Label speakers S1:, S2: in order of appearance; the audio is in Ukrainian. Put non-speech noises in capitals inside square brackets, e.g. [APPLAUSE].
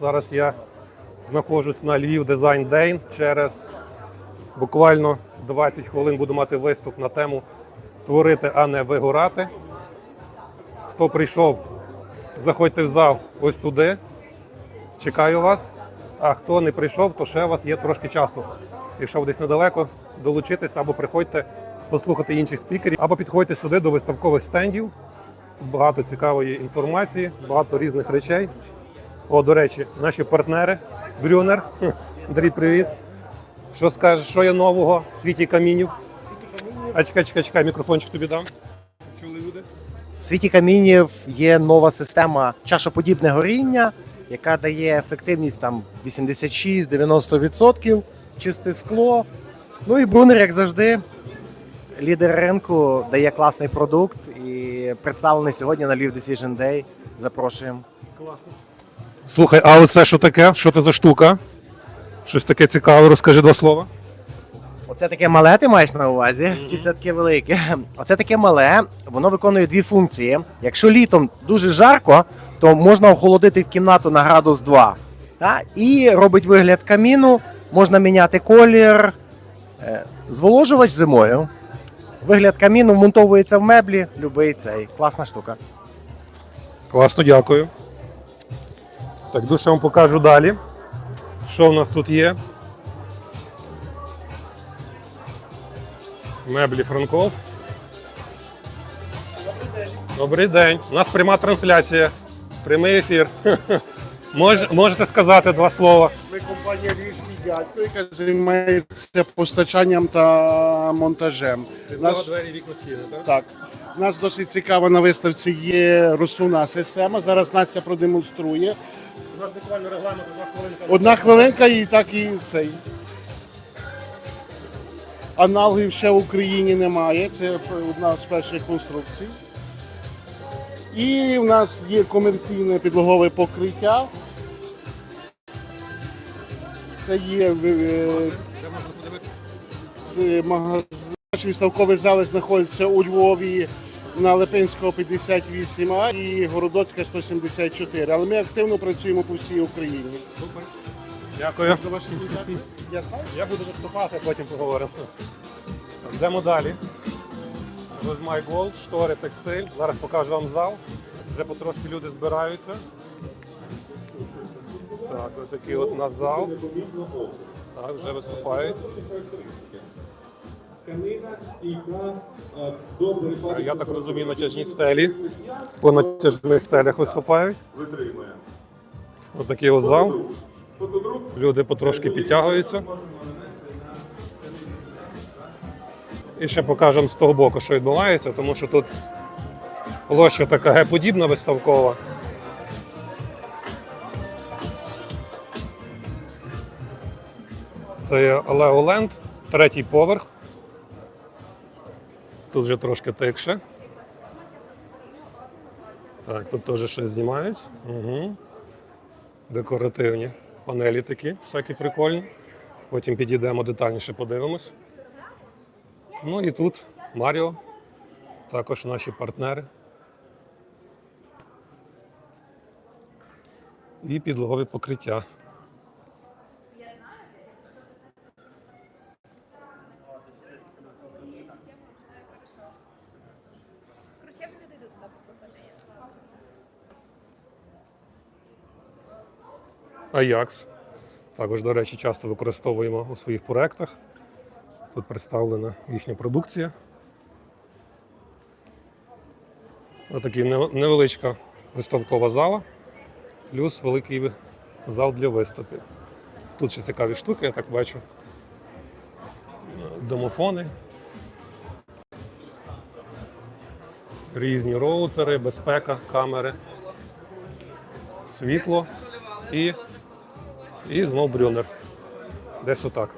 S1: Зараз я знаходжусь на Львів Design Day. Через буквально 20 хвилин буду мати виступ на тему творити, а не вигорати. Хто прийшов, заходьте в зал ось туди. Чекаю вас. А хто не прийшов, то ще у вас є трошки часу. Якщо ви десь недалеко, долучитись або приходьте послухати інших спікерів, або підходьте сюди до виставкових стендів. Багато цікавої інформації, багато різних речей. О, до речі, наші партнери Брюнер. Андрій, привіт. Що скажеш, що є нового в світі камінів? А чекай, чекай, чекай, мікрофончик тобі дам. Чули люди?
S2: В світі камінів є нова система чашоподібне горіння, яка дає ефективність там 86-90%, чисте скло. Ну і Брунер, як завжди, лідер ринку, дає класний продукт і представлений сьогодні на Live Decision Day. Запрошуємо.
S1: Слухай, а оце що таке? Що це за штука? Щось таке цікаве, розкажи два слова.
S2: Оце таке мале ти маєш на увазі, чи це таке велике? Оце таке мале, воно виконує дві функції. Якщо літом дуже жарко, то можна охолодити в кімнату на градус 2. Та? І робить вигляд каміну, можна міняти колір, Е, зволожувач зимою. Вигляд каміну вмонтовується в меблі, любий цей. Класна штука.
S1: Класно, дякую. Так, душе вам покажу далі. Що в нас тут є? Меблі Франков. Добрий день. У нас пряма трансляція. Прямий ефір. [LAUGHS] Мож, можете сказати два слова.
S3: Ми компанія Львівський дядько, яка займається постачанням та монтажем. Наш,
S1: двері вікна стіни, так?
S3: так, у нас досить цікава на виставці є розсувна система. Зараз Настя продемонструє.
S1: У нас буквально регламент одна хвилинка.
S3: Одна хвилинка і так і цей. Аналогів ще в Україні немає. Це одна з перших конструкцій. І в нас є комерційне підлогове покриття. Це є е, це магазин. Наш виставковий зал знаходиться у Львові на Липинського 58А і Городоцька 174. Але ми активно працюємо по всій Україні.
S1: Дякую.
S3: Я
S1: буду виступати, потім поговоримо. Йдемо далі. My Gold, штори, текстиль. Зараз покажу вам зал. Вже потрошки люди збираються. Так, ось такий от у нас зал. Так, вже виступають. Я так розумію, натяжні стелі. По натяжних стелях виступають. Ось такий ось зал. Люди потрошки підтягуються. І ще покажемо з того боку, що відбувається, тому що тут площа така Г-подібна виставкова. Це є Леоленд, третій поверх. Тут вже трошки тикше. Так, тут теж щось знімають. Угу. Декоративні панелі такі, всякі прикольні. Потім підійдемо детальніше, подивимось. Ну і тут Маріо, також наші партнери. І підлогові покриття. Аякс. Також, до речі, часто використовуємо у своїх проєктах. Тут представлена їхня продукція. Отакий нев- невеличка виставкова зала, плюс великий зал для виступів. Тут ще цікаві штуки, я так бачу. Домофони. Різні роутери, безпека, камери, світло і, і знов брюнер. Десь отак.